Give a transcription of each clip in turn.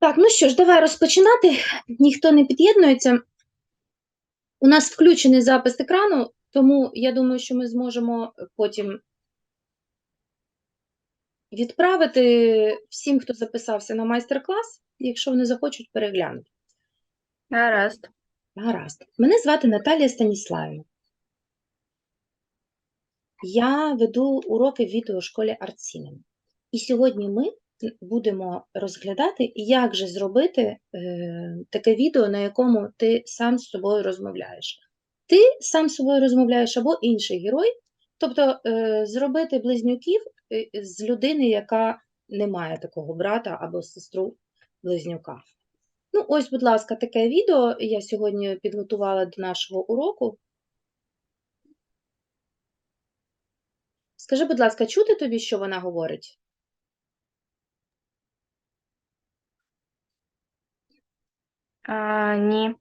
Так, ну що ж, давай розпочинати. Ніхто не під'єднується. У нас включений запис екрану, тому я думаю, що ми зможемо потім відправити всім, хто записався на майстер-клас, якщо вони захочуть переглянути. Гаразд. Гаразд. Мене звати Наталія Станіславівна. Я веду уроки в відеошколі ArtSinem. І сьогодні ми будемо розглядати, як же зробити е, таке відео, на якому ти сам з собою розмовляєш. Ти сам з собою розмовляєш або інший герой, тобто е, зробити близнюків е, з людини, яка не має такого брата або сестру близнюка. Ну, ось, будь ласка, таке відео я сьогодні підготувала до нашого уроку. Скажи, будь ласка, чути тобі, що вона говорить? А, ні.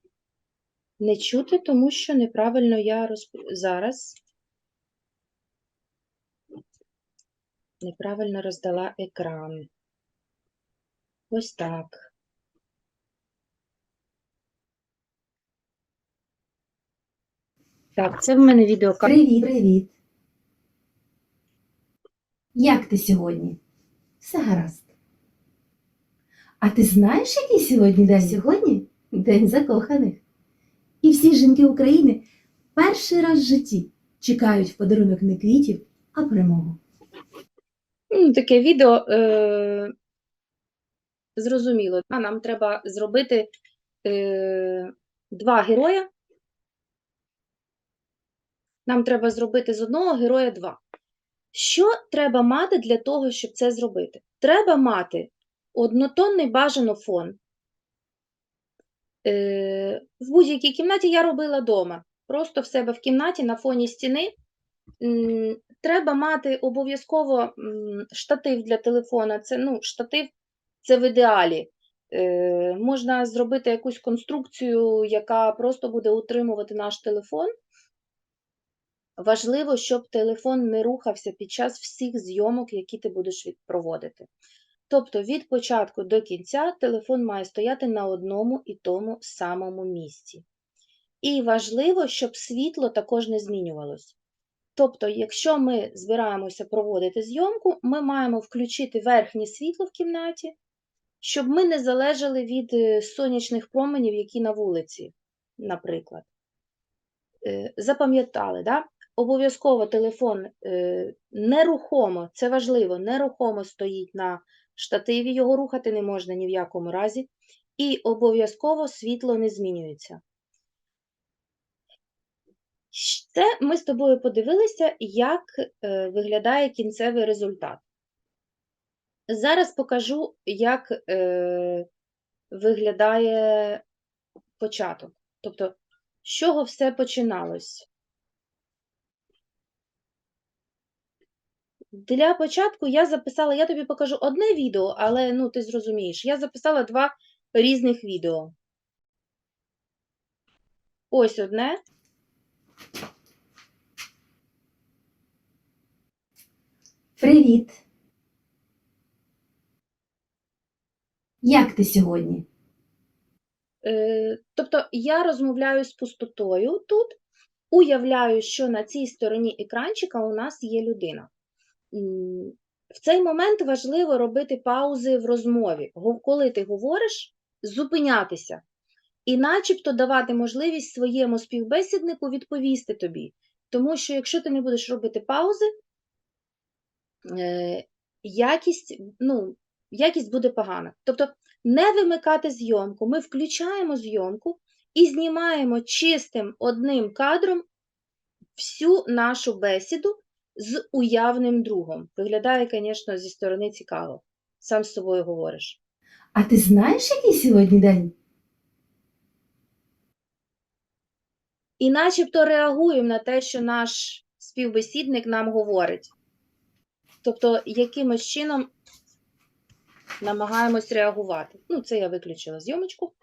Не чути, тому що неправильно я розп... зараз неправильно роздала екран. Ось так. Так, це в мене відео. Привіт, привіт. Як ти сьогодні? Все гаразд. А ти знаєш, який сьогодні день? Сьогодні День закоханих. І всі жінки України перший раз в житті чекають в подарунок не квітів, а перемогу. Ну, таке відео е... зрозуміло. Нам треба зробити е... два героя. Нам треба зробити з одного героя два. Що треба мати для того, щоб це зробити? Треба мати однотонний бажано фон. Е, В будь-якій кімнаті я робила вдома. Просто в себе в кімнаті на фоні стіни. Треба мати обов'язково штатив для телефона. Це, ну, штатив це в ідеалі. Е, Можна зробити якусь конструкцію, яка просто буде утримувати наш телефон. Важливо, щоб телефон не рухався під час всіх зйомок, які ти будеш проводити. Тобто від початку до кінця телефон має стояти на одному і тому самому місці. І важливо, щоб світло також не змінювалось. Тобто, якщо ми збираємося проводити зйомку, ми маємо включити верхнє світло в кімнаті, щоб ми не залежали від е, сонячних променів, які на вулиці, наприклад. Е, Запам'ятали, да? Обов'язково телефон е, нерухомо, це важливо, нерухомо стоїть на штативі, його рухати не можна ні в якому разі, і обов'язково світло не змінюється. Це ми з тобою подивилися, як е, виглядає кінцевий результат. Зараз покажу, як е, виглядає початок. Тобто, з чого все починалось. Для початку я записала, я тобі покажу одне відео, але ну, ти зрозумієш, я записала два різних відео. Ось одне. Привіт. Як ти сьогодні? Е, Тобто я розмовляю з пустотою тут, уявляю, що на цій стороні екранчика у нас є людина. В цей момент важливо робити паузи в розмові. Коли ти говориш, зупинятися і начебто давати можливість своєму співбесіднику відповісти тобі. Тому що якщо ти не будеш робити паузи, е, якість, ну, якість буде погана. Тобто не вимикати зйомку. Ми включаємо зйомку і знімаємо чистим одним кадром всю нашу бесіду з уявним другом. Виглядає, звісно, зі сторони цікаво. Сам з собою говориш. А ти знаєш, який сьогодні день? І начебто реагуємо на те, що наш співбесідник нам говорить. Тобто, якимось чином намагаємось реагувати. Ну, це я виключила зйомочку.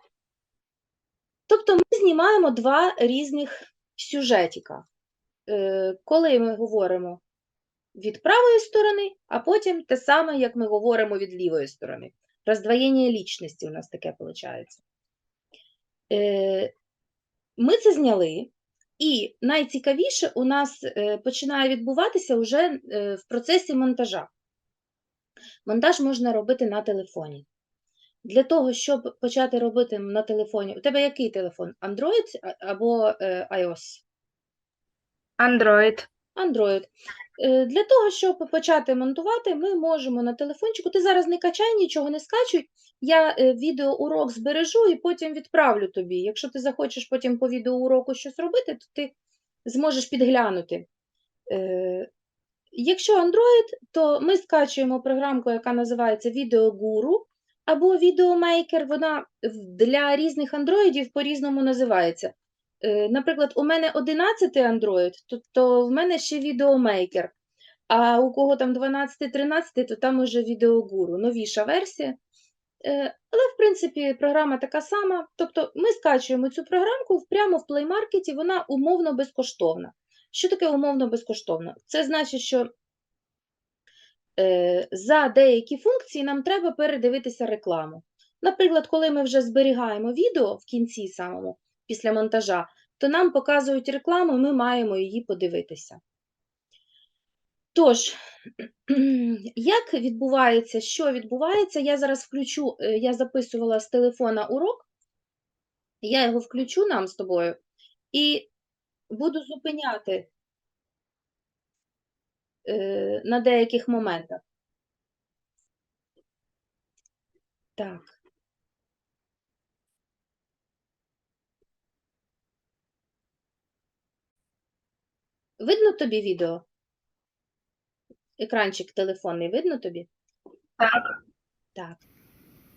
Тобто, ми знімаємо два різних сюжетіка. Е, коли ми говоримо від правої сторони, а потім те саме, як ми говоримо від лівої сторони. Роздвоєння лічності у нас таке виходить. Е, Ми це зняли, і найцікавіше у нас е, починає відбуватися вже е, в процесі монтажа. Монтаж можна робити на телефоні. Для того, щоб почати робити на телефоні, у тебе який телефон? Android або iOS? Android. Android. Е, Для того, щоб почати монтувати, ми можемо на телефончику. Ти зараз не качай, нічого не скачуй. Я е, відеоурок збережу і потім відправлю тобі. Якщо ти захочеш потім по відеоуроку щось робити, то ти зможеш підглянути. Е, Якщо Android, то ми скачуємо програмку, яка називається Відеогуру або Відеомейкер. Вона для різних андроїдів по-різному називається. Е, Наприклад, у мене 11 Android, то, то в мене ще відеомейкер. А у кого там 12-13, то там уже відеогуру, новіша версія. Е, Але, в принципі, програма така сама. Тобто ми скачуємо цю програмку прямо в Play Market, вона умовно безкоштовна. Що таке умовно безкоштовно? Це значить, що е, за деякі функції нам треба передивитися рекламу. Наприклад, коли ми вже зберігаємо відео в кінці самому, після монтажа, то нам показують рекламу, ми маємо її подивитися. Тож, як відбувається, що відбувається, я зараз включу, е, я записувала з телефона урок, я його включу нам з тобою і буду зупиняти е, на деяких моментах. Так. Видно тобі відео? Екранчик телефонний видно тобі? Так. Так.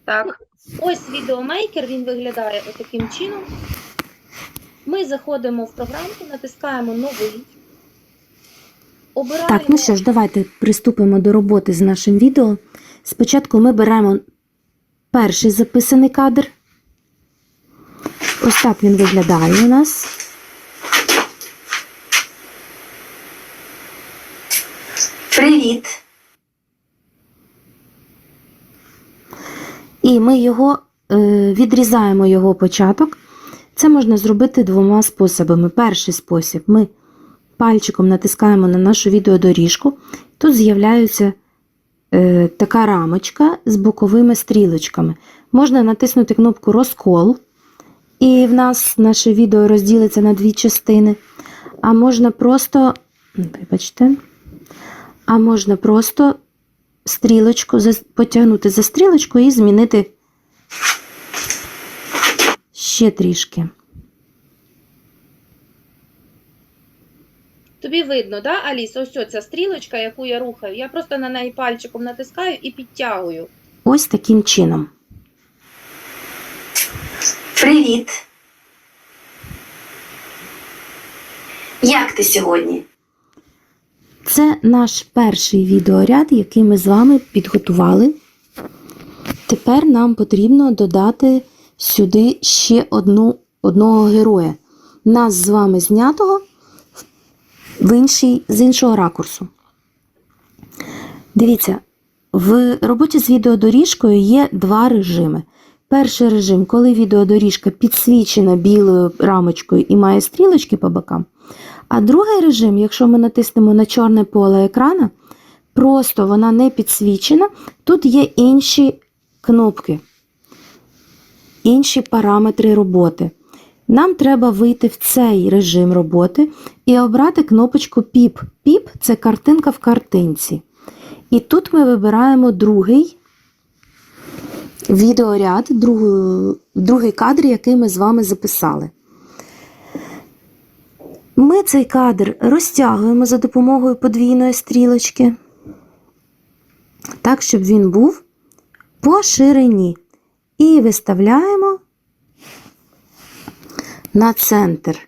Так. Ось відеомейкер, він виглядає отаким чином. Ми заходимо в програмку, натискаємо новий. Обираємо Так, ну що ж, давайте приступимо до роботи з нашим відео. Спочатку ми беремо перший записаний кадр. Ось так він виглядає у нас. Привіт! І ми його е, відрізаємо його початок. Це можна зробити двома способами. Перший спосіб ми пальчиком натискаємо на нашу відеодоріжку. Тут з'являється е, така рамочка з боковими стрілочками. Можна натиснути кнопку Розкол, і в нас наше відео розділиться на дві частини. А можна просто, вибачте, а можна просто стрілочку потягнути за стрілочку і змінити ще трішки. Тобі видно, да, Аліс? Ось ця стрілочка, яку я рухаю. Я просто на неї пальчиком натискаю і підтягую. Ось таким чином. Привіт. Як ти сьогодні? Це наш перший відеоряд, який ми з вами підготували. Тепер нам потрібно додати сюди ще одну, одного героя. Нас з вами знятого в інший, з іншого ракурсу. Дивіться, в роботі з відеодоріжкою є два режими. Перший режим, коли відеодоріжка підсвічена білою рамочкою і має стрілочки по бокам. А другий режим, якщо ми натиснемо на чорне поле екрана, просто вона не підсвічена, тут є інші кнопки, інші параметри роботи. Нам треба вийти в цей режим роботи і обрати кнопочку PIP. PIP – це картинка в картинці. І тут ми вибираємо другий відеоряд, другий кадр, який ми з вами записали. Ми цей кадр розтягуємо за допомогою подвійної стрілочки, так, щоб він був по ширині. І виставляємо на центр.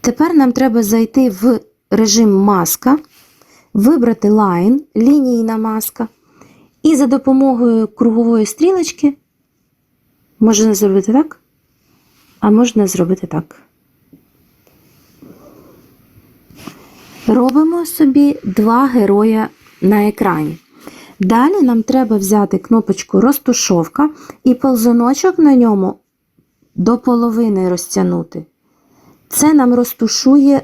Тепер нам треба зайти в режим маска, вибрати Line, лінійна маска. І за допомогою кругової стрілочки можна зробити так, а можна зробити так. Робимо собі два героя на екрані. Далі нам треба взяти кнопочку розтушовка і ползуночок на ньому до половини розтягнути. Це нам розтушує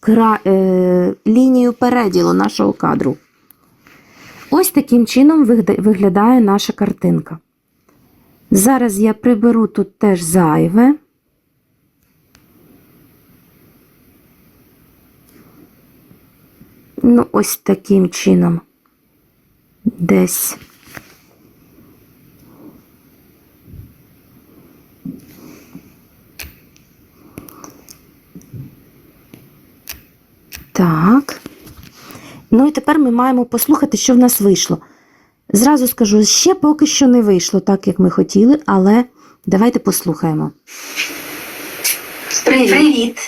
кра... е... лінію переділу нашого кадру. Ось таким чином виглядає наша картинка. Зараз я приберу тут теж зайве. Ну, ось таким чином. Десь. Так. Ну і тепер ми маємо послухати, що в нас вийшло. Зразу скажу, ще поки що не вийшло так, як ми хотіли, але давайте послухаємо. Привіт.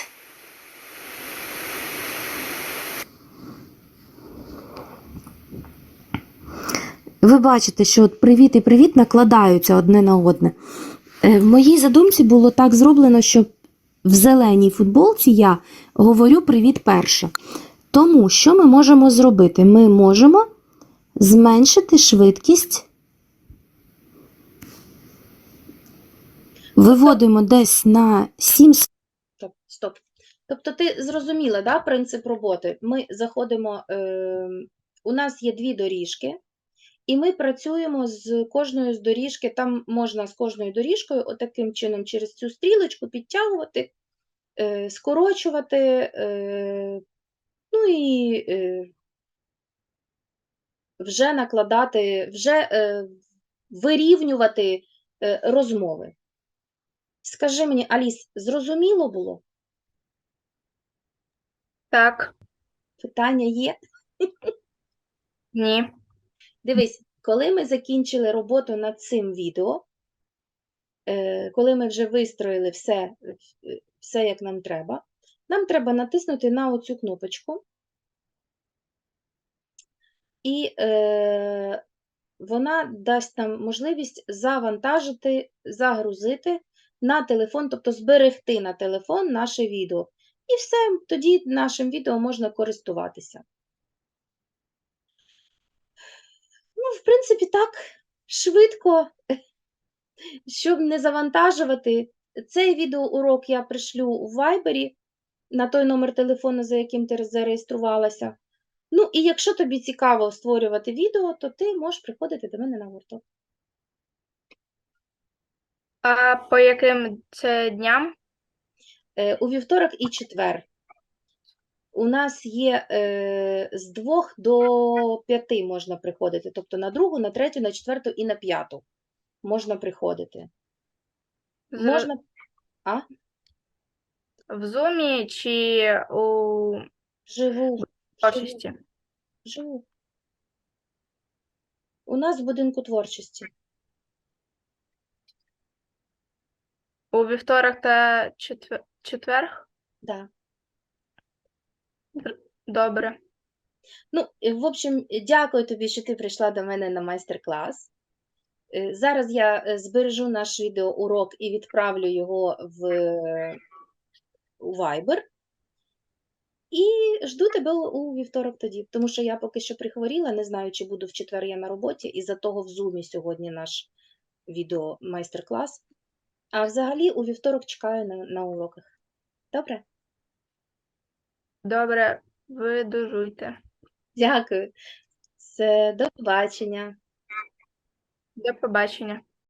Ви бачите, що от привіт і привіт накладаються одне на одне. Е, В моїй задумці було так зроблено, що в зеленій футболці я говорю привіт перше. Тому що ми можемо зробити? Ми можемо зменшити швидкість. Виводимо десь на 7 Стоп, стоп. Тобто ти зрозуміла, да, принцип роботи? Ми заходимо, е, у нас є дві доріжки, і ми працюємо з кожною з доріжки, там можна з кожною доріжкою отаким чином через цю стрілочку підтягувати, е, скорочувати, е, ну і е, вже накладати, вже вирівнювати розмови. Скажи мені, Аліс, зрозуміло було? Так. Питання є? Ні. Дивись, коли ми закінчили роботу над цим відео, е, коли ми вже вистроїли все, все як нам треба, нам треба натиснути на оцю кнопочку, і е, вона дасть нам можливість завантажити, загрузити на телефон, тобто зберегти на телефон наше відео. І все, тоді нашим відео можна користуватися. Ну, в принципі, так, швидко, щоб не завантажувати. Цей відеоурок я пришлю у Viber на той номер телефону, за яким ти зареєструвалася. Ну, і якщо тобі цікаво створювати відео, то ти можеш приходити до мене на гурток. А по яким це дням? Е, У вівторок і четвер. У нас є е, з двох до п'яти можна приходити, тобто на другу, на третю, на четверту і на п'яту можна приходити. З- Можна. А? В Зумі чи у Живу. Живу. творчості? Живу. У нас в будинку творчості. У вівторок та четвер... четверг? Да. Добре. Ну, в общем, дякую тобі, що ти прийшла до мене на майстер-клас. Е, Зараз я е, збережу наш відеоурок і відправлю його в Viber. І жду тебе у вівторок тоді, тому що я поки що прихворіла, не знаю, чи буду в четвер я на роботі, із-за того в Zoom сьогодні наш відео майстер-клас. А взагалі у вівторок чекаю на, на уроках. Добре? Добре, ви дожуйте. Дякую. До побачення. До побачення.